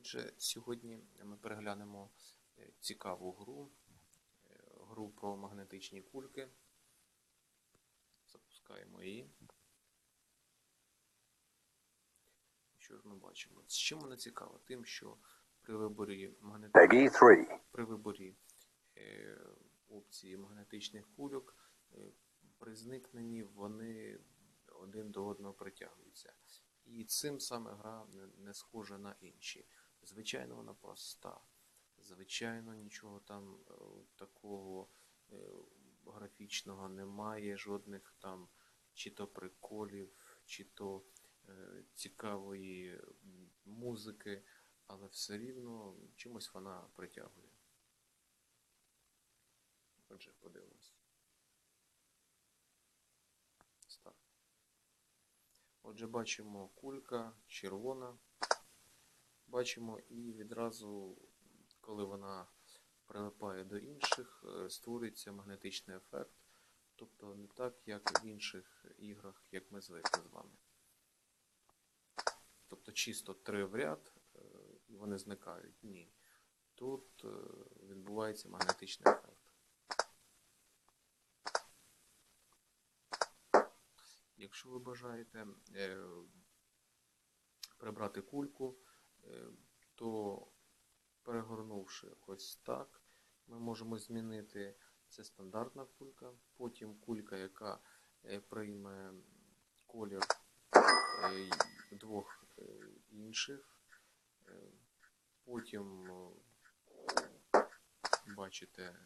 Отже, сьогодні ми переглянемо е, цікаву гру, е, гру про магнетичні кульки. Запускаємо її. Що ж ми бачимо? З чим вона цікава? Тим, що при виборі магнетичних при виборі е, опції магнетичних кульок, е, при зникненні вони один до одного притягуються. І цим саме гра не, не схожа на інші. Звичайно, вона проста. Звичайно, нічого там е, такого е, графічного немає, жодних там чи то приколів, чи то е, цікавої музики, але все рівно чимось вона притягує. Отже, подивимось. Старт. Отже, бачимо кулька червона. Бачимо і відразу, коли вона прилипає до інших, е, створюється магнетичний ефект. Тобто не так, як в інших іграх, як ми звикли з вами. Тобто чисто три в ряд е, і вони зникають. Ні. Тут е, відбувається магнетичний ефект. Якщо ви бажаєте прибрати кульку, то перегорнувши ось так, ми можемо змінити це стандартна кулька, потім кулька, яка е, прийме колір е, двох е, інших, Е, потім, е, бачите,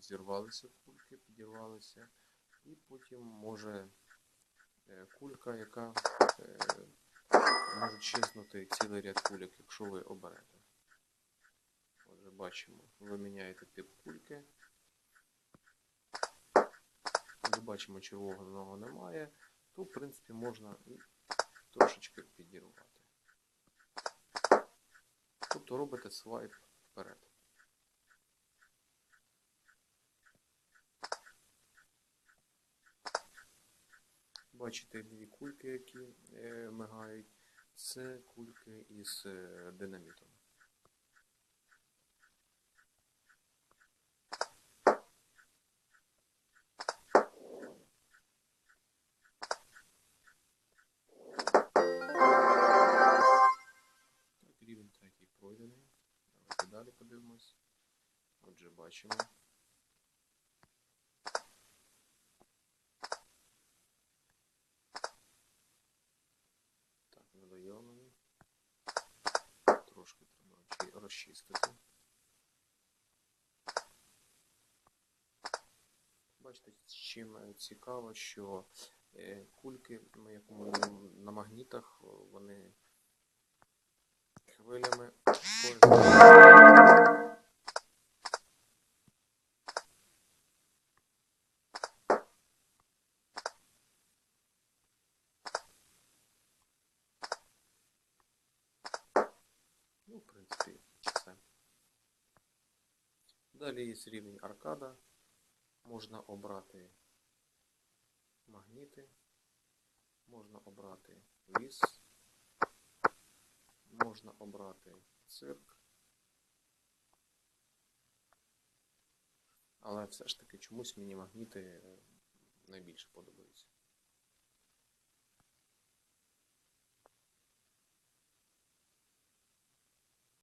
зірвалися кульки, підірвалися, і потім може е, кулька, яка може чеснути цілий ряд кульок, якщо ви оберете. Отже, бачимо, ви міняєте тип кульки. Отже, бачимо, червоного немає. То, в принципі, можна і трошечки підірвати. Тобто робите свайп вперед. Бачите дві кульки, які е, мигають. Це кульки із е, динамітом. Рівень третій пройдений. Давайте далі подивимось. Отже, бачимо. Очі- розчистити. Бачите, чим цікаво, що е, кульки, як на магнітах, вони хвилями. Ну, в принципі. Далі є рівень аркада. Можна обрати магніти, можна обрати ліс, можна обрати цирк. Але все ж таки чомусь мені магніти е, найбільше подобаються.